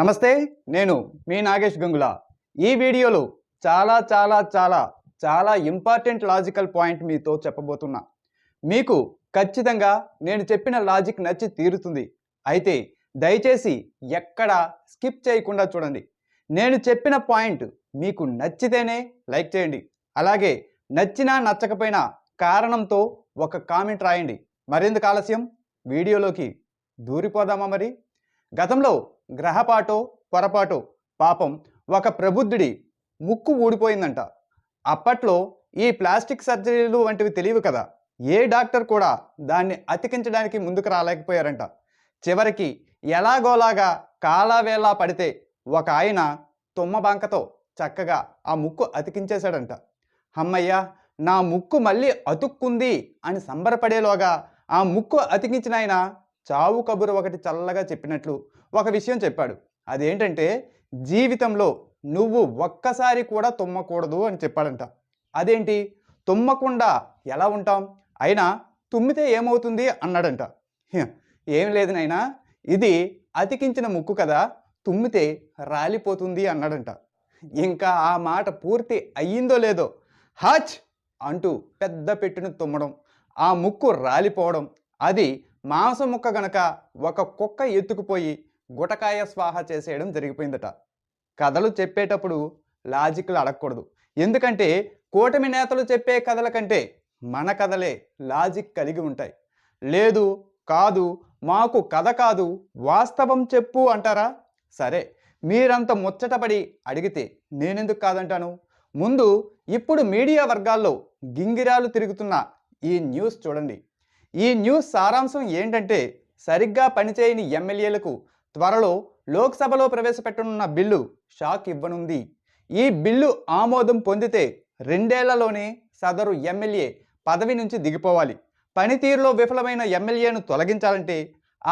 నమస్తే నేను మీ నాగేష్ గంగుల. ఈ వీడియోలో చాలా చాలా చాలా చాలా ఇంపార్టెంట్ లాజికల్ పాయింట్ మీతో చెప్పబోతున్నా. మీకు ఖచ్చితంగా నేను చెప్పిన లాజిక్ నచ్చి తీరుతుంది. అయితే దయచేసి ఎక్కడ స్కిప్ చేయకుండా చూడండి. నేను చెప్పిన పాయింట్ మీకు నచ్చితేనే లైక్ చేయండి. అలాగే నచ్చినా నచ్చకపోయినా కారణంతో ఒక కామెంట్ రాయండి. మరెందుకు ఆలస్యం? వీడియోలోకి దూరిపోదామా మరి? గతంలో గ్రహపాటో పొరపాటో పాపం ఒక ప్రబుద్ధుడి ముక్కు ఊడిపోయిందంట. అప్పట్లో ఈ ప్లాస్టిక్ సర్జరీలు వంటివి తెలియవు కదా. ఏ డాక్టర్ కూడా దాన్ని అతికించడానికి ముందుకు రాలేకపోయారంట. చివరికి ఎలాగోలాగా కాలావేలా పడితే ఒక ఆయన తుమ్మబంకతో చక్కగా ఆ ముక్కు అతికించేశాడంట. అమ్మయ్యా నా ముక్కు మళ్ళీ అతుక్కుంది అని సంబరపడేలోగా ఆ ముక్కు అతికించిన ఆయన చావు కబురు ఒకటి చల్లగా చెప్పినట్లు ఒక విషయం చెప్పాడు. అదేంటంటే జీవితంలో నువ్వు ఒక్కసారి కూడా తుమ్మకూడదు అని చెప్పాడంట. అదేంటి? తుమ్మకుండా ఎలా ఉంటాం? అయినా తుమ్మితే ఏమవుతుంది? అన్నాడంట. ఏం లేదు ఇది అతికించిన ముక్కు కదా తుమ్మితే రాలిపోతుంది అన్నాడంట. ఇంకా ఆ మాట పూర్తి అయ్యిందో లేదో హచ్ అంటూ పెద్ద పెట్టును తుమ్మడం ఆ ముక్కు రాలిపోవడం అది మాంసం ముక్క గనక ఒక కుక్క ఎత్తుకుపోయి గుటకాయ స్వాహ చేసేయడం జరిగిపోయిందట. కథలు చెప్పేటప్పుడు లాజిక్లు అడగకూడదు. ఎందుకంటే కూటమి నేతలు చెప్పే కథల కంటే మన కథలే లాజిక్ కలిగి ఉంటాయి. లేదు కాదు మాకు కథ కాదు వాస్తవం చెప్పు అంటారా? సరే మీరంత ముచ్చటపడి అడిగితే నేనెందుకు కాదంటాను? ముందు ఇప్పుడు మీడియా వర్గాల్లో గింగిరాలు తిరుగుతున్న ఈ న్యూస్ చూడండి. ఈ న్యూస్ సారాంశం ఏంటంటే సరిగ్గా పనిచేయని ఎమ్మెల్యేలకు త్వరలో లోక్సభలో ప్రవేశపెట్టనున్న బిల్లు షాక్ ఇవ్వనుంది. ఈ బిల్లు ఆమోదం పొందితే రెండేళ్ళలోనే సదరు ఎమ్మెల్యే పదవి నుంచి దిగిపోవాలి. పనితీరులో విఫలమైన ఎమ్మెల్యేను తొలగించాలంటే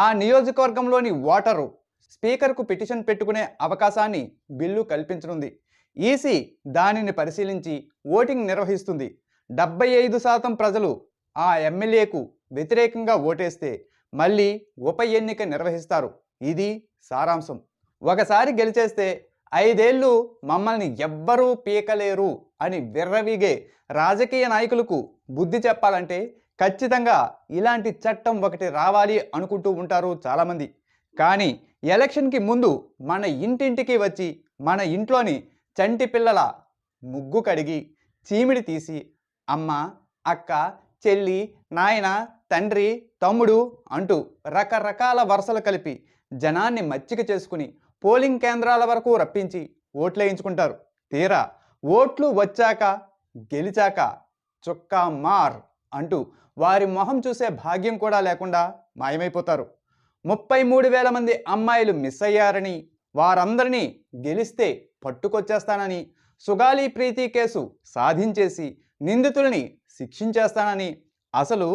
ఆ నియోజకవర్గంలోని ఓటరు స్పీకర్కు పిటిషన్ పెట్టుకునే అవకాశాన్ని బిల్లు కల్పించనుంది. ఈసీ దానిని పరిశీలించి ఓటింగ్ నిర్వహిస్తుంది. డెబ్బై ఐదు శాతం ప్రజలు ఆ ఎమ్మెల్యేకు వ్యతిరేకంగా ఓటేస్తే మళ్ళీ ఉప ఎన్నిక నిర్వహిస్తారు. ఇది సారాంశం. ఒకసారి గెలిచేస్తే ఐదేళ్ళు మమ్మల్ని ఎవ్వరూ పీకలేరు అని విర్రవీగే రాజకీయ నాయకులకు బుద్ధి చెప్పాలంటే ఖచ్చితంగా ఇలాంటి చట్టం ఒకటి రావాలి అనుకుంటూ ఉంటారు చాలామంది. కానీ ఎలక్షన్కి ముందు మన ఇంటింటికి వచ్చి మన ఇంట్లోని చంటి పిల్లల ముగ్గు కడిగి చీమిడి తీసి అమ్మ అక్క చెల్లి నాయన తండ్రి తమ్ముడు అంటూ రకరకాల వరుసలు కలిపి జనాన్ని మచ్చిక చేసుకుని పోలింగ్ కేంద్రాల వరకు రప్పించి ఓట్లేయించుకుంటారు. తీరా ఓట్లు వచ్చాక గెలిచాక చుక్కా మార్ అంటూ వారి మొహం చూసే భాగ్యం కూడా లేకుండా మాయమైపోతారు. ముప్పై మూడు వేల మంది అమ్మాయిలు మిస్ అయ్యారని వారందరినీ గెలిస్తే పట్టుకొచ్చేస్తానని సుగాలి ప్రీతి కేసు సాధించేసి నిందితుల్ని శిక్షించేస్తానని అసలు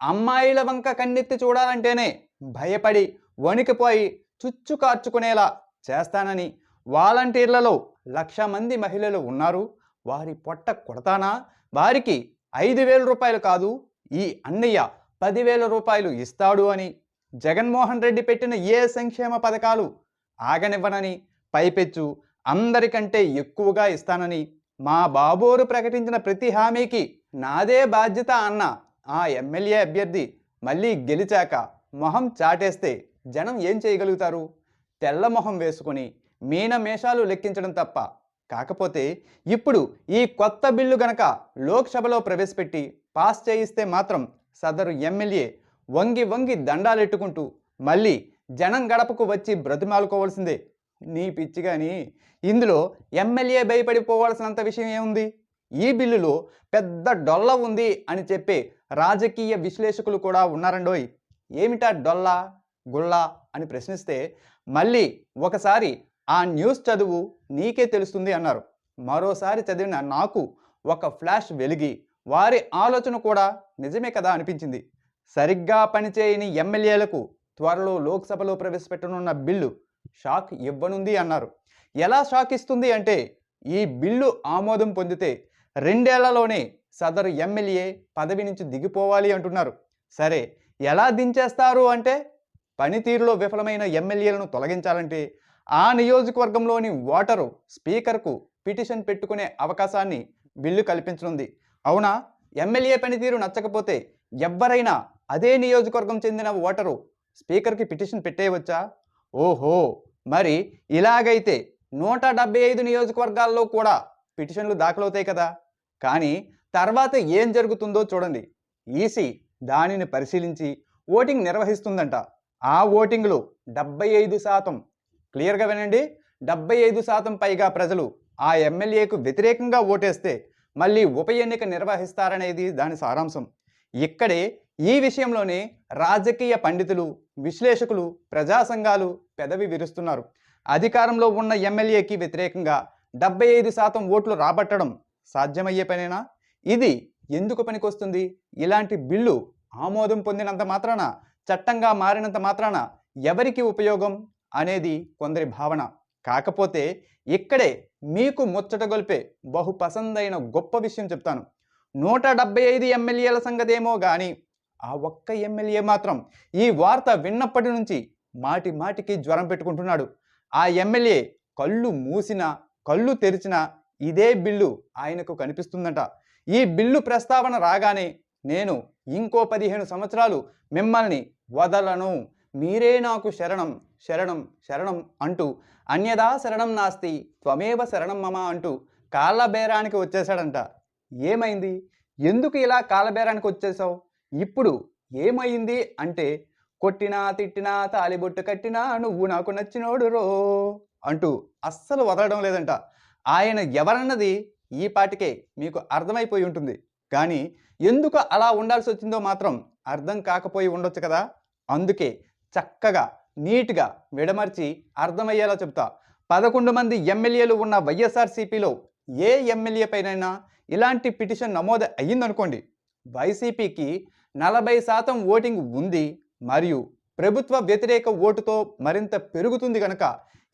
అమ్మాయిల వంక కన్నెత్తి చూడాలంటేనే భయపడి వణికిపోయి చుచ్చు కార్చుకునేలా చేస్తానని వాలంటీర్లలో లక్ష మంది మహిళలు ఉన్నారు. వారి పొట్ట కొడతానా? వారికి ఐదు వేల రూపాయలు కాదు ఈ అన్నయ్య పదివేల రూపాయలు ఇస్తాడు అని జగన్మోహన్ రెడ్డి పెట్టిన ఏ సంక్షేమ పథకాలు ఆగనివ్వనని పైపెచ్చు అందరికంటే ఎక్కువగా ఇస్తానని మా బాబోరు ప్రకటించిన ప్రతి హామీకి నాదే బాధ్యత అన్న ఆ ఎమ్మెల్యే అభ్యర్థి మళ్ళీ గెలిచాక మొహం చాటేస్తే జనం ఏం చేయగలుగుతారు? తెల్ల మొహం వేసుకొని మీనమేషాలు లెక్కించడం తప్ప. కాకపోతే ఇప్పుడు ఈ కొత్త బిల్లు గనక లోక్సభలో ప్రవేశపెట్టి పాస్ చేయిస్తే మాత్రం సదరు ఎమ్మెల్యే వంగి వంగి దండాలెట్టుకుంటూ మళ్ళీ జనం గడపకు వచ్చి బ్రతిమాలుకోవాల్సిందే. నీ పిచ్చి కానీ ఇందులో ఎమ్మెల్యే భయపడిపోవాల్సినంత విషయం ఏముంది? ఈ బిల్లులో పెద్ద డొల్ల ఉంది అని చెప్పే రాజకీయ విశ్లేషకులు కూడా ఉన్నారండోయ్. ఏమిటా డొల్ల? గుళ్ళా అని ప్రశ్నిస్తే మళ్ళీ ఒకసారి ఆ న్యూస్ చదువు నీకే తెలుస్తుంది అన్నారు. మరోసారి చదివిన నాకు ఒక ఫ్లాష్ వెలిగి వారి ఆలోచన కూడా నిజమే కదా అనిపించింది. సరిగ్గా పనిచేయని ఎమ్మెల్యేలకు త్వరలో లోక్సభలో ప్రవేశపెట్టనున్న బిల్లు షాక్ ఇవ్వనుంది అన్నారు. ఎలా షాక్ ఇస్తుంది అంటే ఈ బిల్లు ఆమోదం పొందితే రెండేళ్ళలోనే సదరు ఎమ్మెల్యే పదవి నుంచి దిగిపోవాలి అంటున్నారు. సరే ఎలా దించేస్తారు అంటే పనితీరులో విఫలమైన ఎమ్మెల్యేలను తొలగించాలంటే ఆ నియోజకవర్గంలోని ఓటరు స్పీకర్కు పిటిషన్ పెట్టుకునే అవకాశాన్ని బిల్లు కల్పించనుంది. అవునా? ఎమ్మెల్యే పనితీరు నచ్చకపోతే ఎవ్వరైనా అదే నియోజకవర్గం చెందిన ఓటరు స్పీకర్కి పిటిషన్ పెట్టేయవచ్చా? ఓహో! మరి ఇలాగైతే నూట డెబ్బై ఐదు నియోజకవర్గాల్లో కూడా పిటిషన్లు దాఖలవుతాయి కదా! కానీ తర్వాత ఏం జరుగుతుందో చూడండి. ఈసీ దానిని పరిశీలించి ఓటింగ్ నిర్వహిస్తుందంట. ఆ ఓటింగ్లో డెబ్బై ఐదు శాతం. క్లియర్గా వినండి. డెబ్బై ఐదు శాతం పైగా ప్రజలు ఆ ఎమ్మెల్యేకు వ్యతిరేకంగా ఓటేస్తే మళ్ళీ ఉప ఎన్నిక నిర్వహిస్తారనేది దాని సారాంశం. ఇక్కడే ఈ విషయంలోనే రాజకీయ పండితులు విశ్లేషకులు ప్రజా సంఘాలు పెదవి విరుస్తున్నారు. అధికారంలో ఉన్న ఎమ్మెల్యేకి వ్యతిరేకంగా డెబ్బై ఐదు శాతం ఓట్లు రాబట్టడం సాధ్యమయ్యే పనేనా? ఇది ఎందుకు పనికొస్తుంది? ఇలాంటి బిల్లు ఆమోదం పొందినంత మాత్రాన? చట్టంగా మారినంత మాత్రాన ఎవరికి ఉపయోగం అనేది కొందరి భావన. కాకపోతే ఇక్కడే మీకు ముచ్చట గొల్పే బహు పసందైన గొప్ప విషయం చెప్తాను. నూట డెబ్బై ఐదు ఎమ్మెల్యేల సంగతేమో కానీ ఆ ఒక్క ఎమ్మెల్యే మాత్రం ఈ వార్త విన్నప్పటి నుంచి మాటి మాటికి జ్వరం పెట్టుకుంటున్నాడు. ఆ ఎమ్మెల్యే కళ్ళు మూసినా కళ్ళు తెరిచినా ఇదే బిల్లు ఆయనకు కనిపిస్తుందట. ఈ బిల్లు ప్రస్తావన రాగానే నేను ఇంకో పదిహేను సంవత్సరాలు మిమ్మల్ని వదలను. మీరే నాకు శరణం శరణం శరణం అంటూ అన్యదా శరణం నాస్తి త్వమేవ శరణం మమ అంటూ కాళ్ళబేరానికి వచ్చేసాడంట ఏమైంది? ఎందుకు ఇలా కాళ్ళబేరానికి వచ్చేసావు ఇప్పుడు ఏమైంది అంటే కొట్టినా తిట్టినా తాలిబొట్టు కట్టినా నువ్వు నాకు నచ్చినోడు రో అంటూ అస్సలు వదలడం లేదంట. ఆయన ఎవరన్నది ఈ పాటికే మీకు అర్థమైపోయి ఉంటుంది. కానీ ఎందుకు అలా ఉండాల్సి వచ్చిందో మాత్రం అర్థం కాకపోయి ఉండొచ్చు కదా? అందుకే చక్కగా నీట్గా విడమర్చి అర్థమయ్యేలా చెప్తా. పదకొండు మంది ఎమ్మెల్యేలు ఉన్న వైఎస్ఆర్సీపీలో ఏ ఎమ్మెల్యే పైనైనా ఇలాంటి పిటిషన్ నమోదు అయ్యిందనుకోండి వైసీపీకి నలభై శాతం ఓటింగ్ ఉంది మరియు ప్రభుత్వ వ్యతిరేక ఓటుతో మరింత పెరుగుతుంది కనుక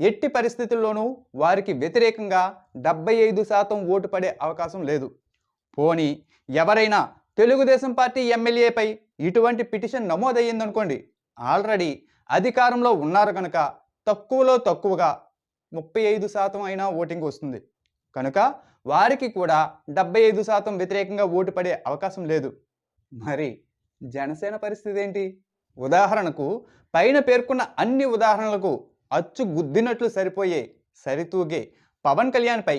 ఎట్టి పరిస్థితుల్లోనూ వారికి వ్యతిరేకంగా డెబ్బై ఐదు శాతం ఓటు పడే అవకాశం లేదు. పోనీ ఎవరైనా తెలుగుదేశం పార్టీ ఎమ్మెల్యేపై ఇటువంటి పిటిషన్ నమోదయ్యిందనుకోండి ఆల్రెడీ అధికారంలో ఉన్నారు కనుక తక్కువలో తక్కువగా ముప్పై ఐదు శాతం అయినా ఓటింగ్ వస్తుంది. కనుక వారికి కూడా డెబ్బై ఐదు శాతం వ్యతిరేకంగా ఓటు పడే అవకాశం లేదు. మరి జనసేన పరిస్థితి ఏంటి? ఉదాహరణకు పైన పేర్కొన్న అన్ని ఉదాహరణలకు అచ్చు గుద్దినట్లు సరిపోయే సరితూగే పవన్ కళ్యాణ్పై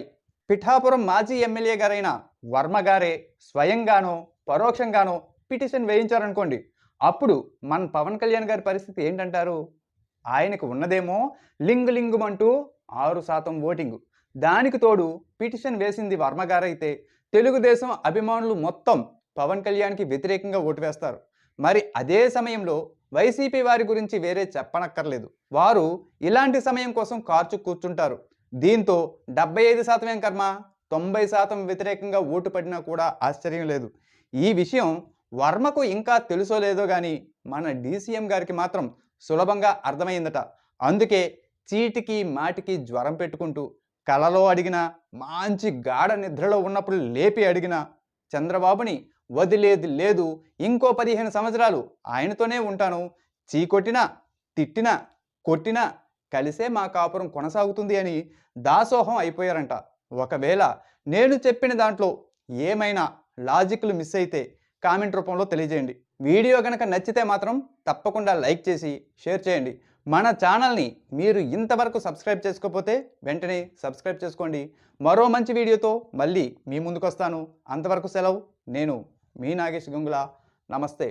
పిఠాపురం మాజీ ఎమ్మెల్యే గారైన వర్మ గారే స్వయంగానో పరోక్షంగానో పిటిషన్ వేయించారనుకోండి అప్పుడు మన పవన్ కళ్యాణ్ గారి పరిస్థితి ఏంటంటారు? ఆయనకు ఉన్నదేమో లింగు లింగుమంటూ ఆరు శాతం ఓటింగు. దానికి తోడు పిటిషన్ వేసింది వర్మ గారైతే తెలుగుదేశం అభిమానులు మొత్తం పవన్ కళ్యాణ్కి వ్యతిరేకంగా ఓటు వేస్తారు. మరి అదే సమయంలో వైసీపీ వారి గురించి వేరే చెప్పనక్కర్లేదు. వారు ఇలాంటి సమయం కోసం కార్చు కూర్చుంటారు. దీంతో డెబ్బై ఐదు శాతం ఏం కర్మ? తొంభై శాతం వ్యతిరేకంగా ఓటు పడినా కూడా ఆశ్చర్యం లేదు. ఈ విషయం వర్మకు ఇంకా తెలుసో లేదో కానీ మన డీసీఎం గారికి మాత్రం సులభంగా అర్థమైందట. అందుకే చీటికి మాటికి జ్వరం పెట్టుకుంటూ కలలో అడిగినా మంచి గాఢ నిద్రలో ఉన్నప్పుడు లేపి అడిగినా చంద్రబాబుని వదిలేది లేదు. ఇంకో పదిహేను సంవత్సరాలు ఆయనతోనే ఉంటాను. చీకొట్టినా తిట్టినా కొట్టినా కలిసే మా కాపురం కొనసాగుతుంది అని దాసోహం అయిపోయారంట. ఒకవేళ నేను చెప్పిన దాంట్లో ఏమైనా లాజిక్లు మిస్ అయితే కామెంట్ రూపంలో తెలియజేయండి. వీడియో కనుక నచ్చితే మాత్రం తప్పకుండా లైక్ చేసి షేర్ చేయండి. మన ఛానల్ని మీరు ఇంతవరకు సబ్స్క్రైబ్ చేసుకోకపోతే వెంటనే సబ్స్క్రైబ్ చేసుకోండి. మరో మంచి వీడియోతో మళ్ళీ మీ ముందుకు వస్తాను అంతవరకు సెలవు. నేను మీ నాగేష్ గంగుల. నమస్తే.